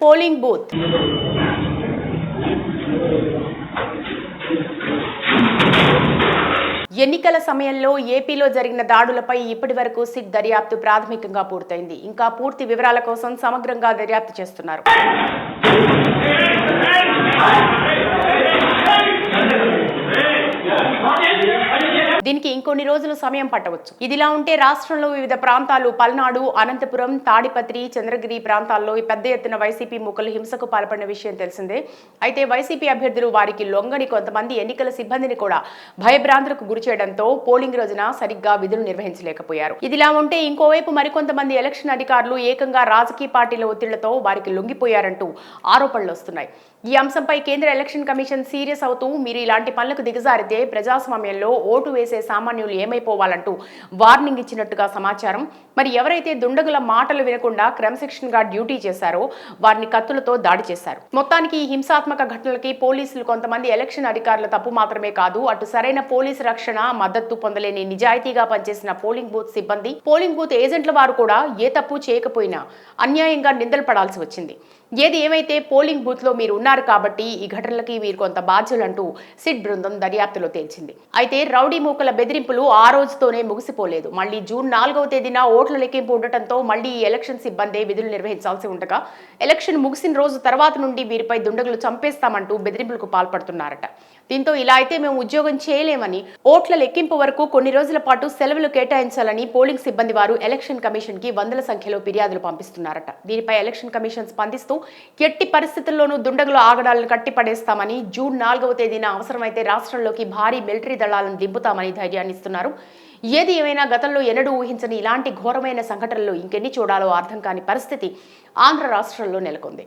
Polling booth. ఎన్నికల సమయంలో ఏపీలో జరిగిన దాడులపై ఇప్పటి వరకు సిట్ దర్యాప్తు ప్రాథమికంగా పూర్తయింది. ఇంకా పూర్తి వివరాల కోసం సమగ్రంగా దర్యాప్తు చేస్తున్నారు. దీనికి ఇంకొన్ని రోజులు సమయం పట్టవచ్చు. ఇదిలా ఉంటే రాష్ట్రంలో వివిధ ప్రాంతాలు పల్నాడు అనంతపురం తాడిపత్రి చంద్రగిరి ప్రాంతాల్లో పెద్ద ఎత్తున వైసీపీ మూకలు హింసకు పాల్పడిన విషయం తెలిసిందే. అయితే వైసీపీ అభ్యర్థులు వారికి లొంగని కొంతమంది ఎన్నికల సిబ్బందిని కూడా భయభ్రాంతులకు గురి చేయడంతో పోలింగ్ రోజున సరిగ్గా విధులు నిర్వహించలేకపోయారు. ఇదిలా ఉంటే ఇంకోవైపు మరికొంతమంది ఎలక్షన్ అధికారులు ఏకంగా రాజకీయ పార్టీల ఒత్తిళ్ళతో వారికి లొంగిపోయారంటూ ఆరోపణలు వస్తున్నాయి. ఈ అంశంపై కేంద్ర ఎలక్షన్ కమిషన్ సీరియస్ అవుతూ మీరు ఇలాంటి పనులకు దిగజారితే ప్రజాస్వామ్యంలో ఓటు వేసే సామాన్యులు ఏమైపోవాలంటూ వార్నింగ్ ఇచ్చినట్టుగా సమాచారం. మరి ఎవరైతే దుండగుల మాటలు వినకుండా క్రమశిక్షణగా డ్యూటీ చేశారో వారిని కత్తులతో దాడి చేశారు. మొత్తానికి ఈ హింసాత్మక ఘటనలకి పోలీసులు కొంతమంది ఎలక్షన్ అధికారుల తప్పు మాత్రమే కాదు అటు సరైన పోలీసు రక్షణ మద్దతు పొందలేని నిజాయితీగా పనిచేసిన పోలింగ్ బూత్ సిబ్బంది పోలింగ్ బూత్ ఏజెంట్ల వారు కూడా ఏ తప్పు చేయకపోయినా అన్యాయంగా నిందలు పడాల్సి వచ్చింది. ఏది ఏమైతే పోలింగ్ బూత్లో మీరు ఉన్నారు కాబట్టి ఈ ఘటనలకి మీరు కొంత బాధ్యులంటూ సిట్ బృందం దర్యాప్తులో తేల్చింది. అయితే రౌడీ మూకల బెదిరింపులు ఆ రోజుతోనే ముగిసిపోలేదు. మళ్ళీ జూన్ నాలుగవ తేదీన ఓట్ల లెక్కింపు ఉండటంతో మళ్ళీ ఈ ఎలక్షన్ సిబ్బంది విధులు నిర్వహించాల్సి ఉండగా ఎలక్షన్ ముగిసిన రోజు తర్వాత నుండి వీరిపై దుండగులు చంపేస్తామంటూ బెదిరింపులకు పాల్పడుతున్నారట. దీంతో ఇలా అయితే మేము ఉద్యోగం చేయలేమని ఓట్ల లెక్కింపు వరకు కొన్ని రోజుల పాటు సెలవులు కేటాయించాలని పోలింగ్ సిబ్బంది వారు ఎలక్షన్ కమిషన్కి వందల సంఖ్యలో ఫిర్యాదులు పంపిస్తున్నారట. దీనిపై ఎలక్షన్ కమిషన్ స్పందిస్తూ ఎట్టి పరిస్థితుల్లోనూ దుండగుల ఆగడాలను కట్టిపడేస్తామని జూన్ నాలుగవ తేదీన అవసరమైతే రాష్ట్రంలోకి భారీ మిలిటరీ దళాలను దింపుతామని ధైర్యాన్ని ఇస్తున్నారు. ఏది ఏమైనా గతంలో ఎన్నడూ ఊహించని ఇలాంటి ఘోరమైన సంఘటనలు ఇంకెన్ని చూడాలో అర్థం కాని పరిస్థితి ఆంధ్ర రాష్ట్రంలో నెలకొంది.